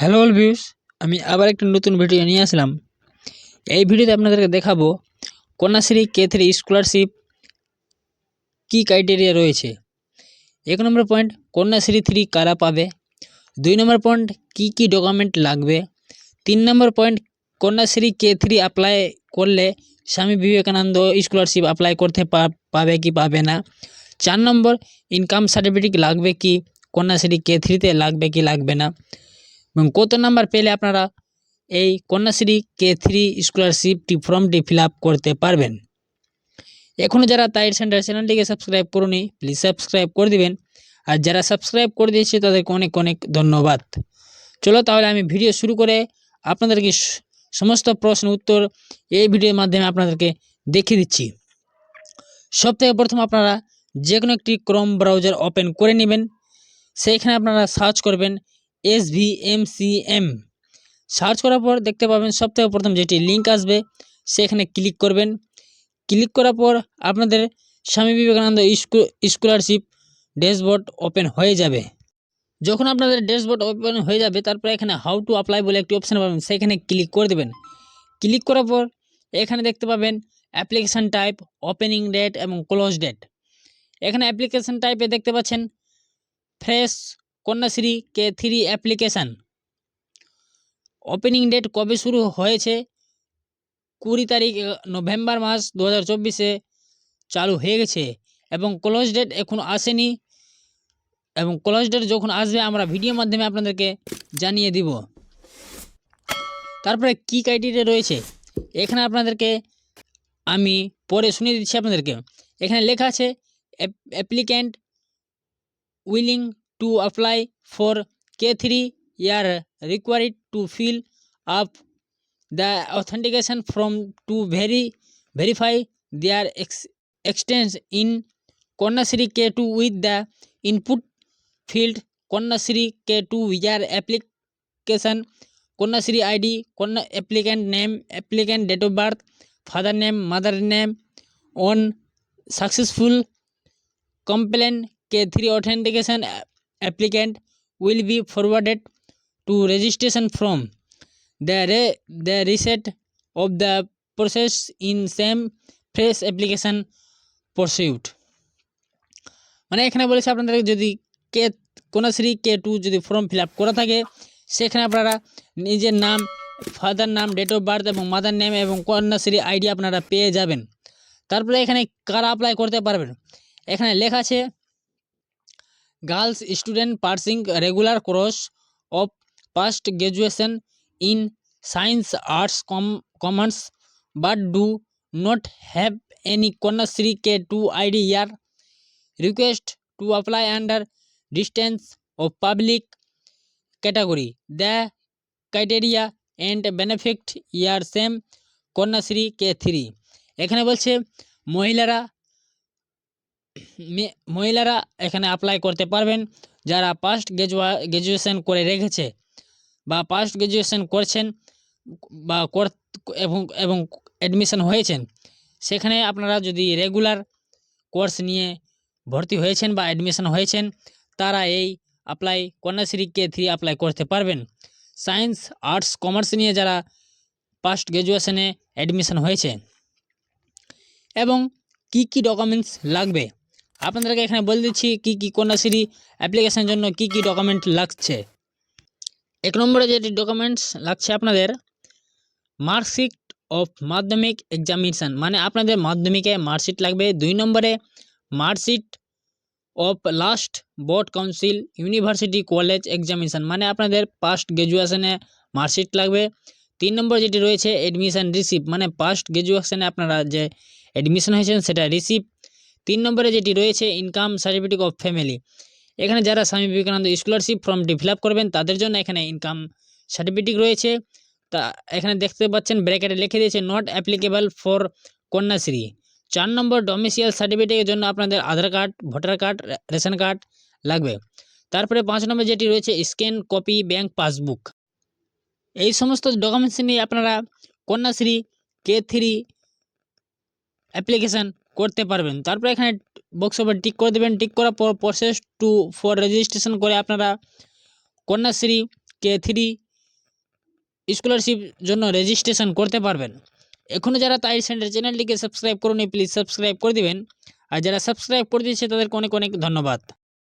Hello all views আমি আবার একটা নতুন ভিডিও নিয়ে আসলাম এই ভিডিওতে আপনাদেরকে দেখাবো কন্যাশ্রী কে থ্রি স্কলারশিপ কী ক্রাইটেরিয়া রয়েছে এক নম্বর পয়েন্ট কন্যাশ্রী থ্রি কারা পাবে দুই নম্বর পয়েন্ট কি কি ডকুমেন্ট লাগবে তিন নম্বর point Kanyashree K three apply করলে স্বামী বিবেকানন্দ স্কলারশিপ অ্যাপ্লাই করতে পাবে কি পাবে না চার নম্বর ইনকাম সার্টিফিকেট লাগবে কি কন্যাশ্রী কে থ্রিতে লাগবে কি লাগবে না এবং কত নাম্বার পেলে আপনারা এই কন্যাশ্রী কে থ্রি স্কলারশিপটি ফর্মটি ফিল করতে পারবেন এখনও যারা তাইর সেন্টার চ্যানেলটিকে সাবস্ক্রাইব করুনি প্লিজ সাবস্ক্রাইব করে দেবেন আর যারা সাবস্ক্রাইব করে দিয়েছে তাদেরকে অনেক অনেক ধন্যবাদ চলো তাহলে আমি ভিডিও শুরু করে আপনাদেরকে সমস্ত প্রশ্ন উত্তর এই ভিডিওর মাধ্যমে আপনাদেরকে দেখিয়ে দিচ্ছি সব থেকে প্রথম আপনারা যে কোনো একটি ক্রম ব্রাউজার ওপেন করে নেবেন সেইখানে আপনারা সার্চ করবেন S V M C M search করার পর দেখতে পাবেন সবথেকে প্রথম যেটি লিঙ্ক আসবে সেখানে ক্লিক করবেন ক্লিক করার পর আপনাদের Swami Vivekananda scholarship dashboard open হয়ে যাবে যখন আপনাদের ড্যাশবোর্ড ওপেন হয়ে যাবে তারপর এখানে হাউ টু অ্যাপ্লাই বলে একটি অপশান পাবেন সেখানে ক্লিক করে দেবেন ক্লিক করার পর এখানে দেখতে পাবেন অ্যাপ্লিকেশান টাইপ ওপেনিং ডেট এবং ক্লোজ ডেট এখানে অ্যাপ্লিকেশান টাইপে দেখতে পাচ্ছেন fresh Kanyashree K three application opening date কবে শুরু হয়েছে কুড়ি তারিখ নভেম্বর মাস দু হাজার চালু হয়ে গেছে এবং ক্লোজ ডেট এখন আসেনি এবং ক্লোজ ডেট যখন আসবে আমরা ভিডিও মাধ্যমে আপনাদেরকে জানিয়ে দিব তারপরে কি ক্রাইটেরিয়া রয়েছে এখানে আপনাদেরকে আমি পরে শুনিয়ে দিচ্ছি আপনাদেরকে এখানে লেখা আছে applicant willing To apply for K3, you are required to fill up the authentication form to verify their existence in Konnasri K2 with the input field Konnasri K2 via application Konnasri ID, applicant name, applicant date of birth, father name, mother name. On successful complaint K3 authentication applicant will be forwarded to registration form. the, re the reset of the process in same fresh application pursuit মানে এখানে বলেছে আপনাদের যদি কে Kanyashree K two যদি form fill up করা থাকে সেখানে আপনারা নিজের নাম ফাদার নাম ডেট অফ বার্থ এবং মাদার নেম এবং কন্যাশ্রী আইডি আপনারা পেয়ে যাবেন তারপরে এখানে কারা অ্যাপ্লাই করতে পারবেন এখানে লেখা আছে girls student pursuing regular course of past graduation in science arts com commerce but do not have any Kanyashree K two ID year request to apply under distance of public category the criteria and benefit year same Kanyashree K three এখানে বলছে মহিলারা মহিলারা এখানে apply করতে পারবেন যারা past গ্রাজুয়া graduation করে রেখেছে বা পাস্ট গ্রাজুয়েশন করছেন বা কর এবং এবং অ্যাডমিশন হয়েছেন সেখানে আপনারা যদি রেগুলার কোর্স নিয়ে ভর্তি হয়েছেন বা অ্যাডমিশন হয়েছেন তারা এই অ্যাপ্লাই কন্যাশ্রীকে থ্রি অ্যাপ্লাই করতে পারবেন সায়েন্স আর্টস কমার্স নিয়ে যারা পাস্ট গ্রাজুয়েশনে অ্যাডমিশন হয়েছে এবং কি কি ডকুমেন্টস লাগবে আপনাদেরকে এখানে বলে দিচ্ছি কি কি কন্যাশ্রী অ্যাপ্লিকেশানের জন্য কি কি ডকুমেন্ট লাগছে এক নম্বরে যেটি ডকুমেন্টস লাগছে আপনাদের মার্কশিট অফ মাধ্যমিক এক্সামিনেশান মানে আপনাদের মাধ্যমিকে মার্কশিট লাগবে দুই নম্বরে marksheet of last board council university college examination মানে আপনাদের পাস্ট গ্র্যাজুয়েশানে মার্কশিট লাগবে তিন নম্বর যেটি রয়েছে অ্যাডমিশান রিসিপ মানে পাস্ট গ্র্যাজুয়েশানে আপনারা যে অ্যাডমিশান হয়েছেন সেটা রিসিপ তিন নম্বরে যেটি রয়েছে ইনকাম সার্টিফিকেট অফ ফ্যামিলি এখানে যারা স্বামী বিবেকানন্দ স্কলারশিপ ফর্মটি ফিল করবেন তাদের জন্য এখানে ইনকাম সার্টিফিকেট রয়েছে তা এখানে দেখতে পাচ্ছেন ব্র্যাকেটে লিখে দিয়েছে নট অ্যাপ্লিকেবল ফর কন্যাশ্রী চার নম্বর ডোমিসিয়াল সার্টিফিকেটের জন্য আপনাদের Aadhaar card voter card ration card লাগবে তারপরে পাঁচ নম্বর যেটি রয়েছে স্ক্যান কপি ব্যাংক পাসবুক এই সমস্ত ডকুমেন্টস নিয়ে আপনারা কন্যাশ্রী কে থ্রি অ্যাপ্লিকেশান করতে পারবেন তারপর এখানে বক্স ওপরে টিক করে দেবেন টিক করার পর প্রসেস টু ফর রেজিস্ট্রেশন করে আপনারা কন্যাশ্রী কে থ্রি স্কলারশিপ জন্য রেজিস্ট্রেশন করতে পারবেন এখনও যারা তাই সেন্টার চ্যানেলটিকে সাবস্ক্রাইব করুন প্লিজ সাবস্ক্রাইব করে দেবেন আর যারা সাবস্ক্রাইব করে দিয়েছে তাদেরকে অনেক অনেক ধন্যবাদ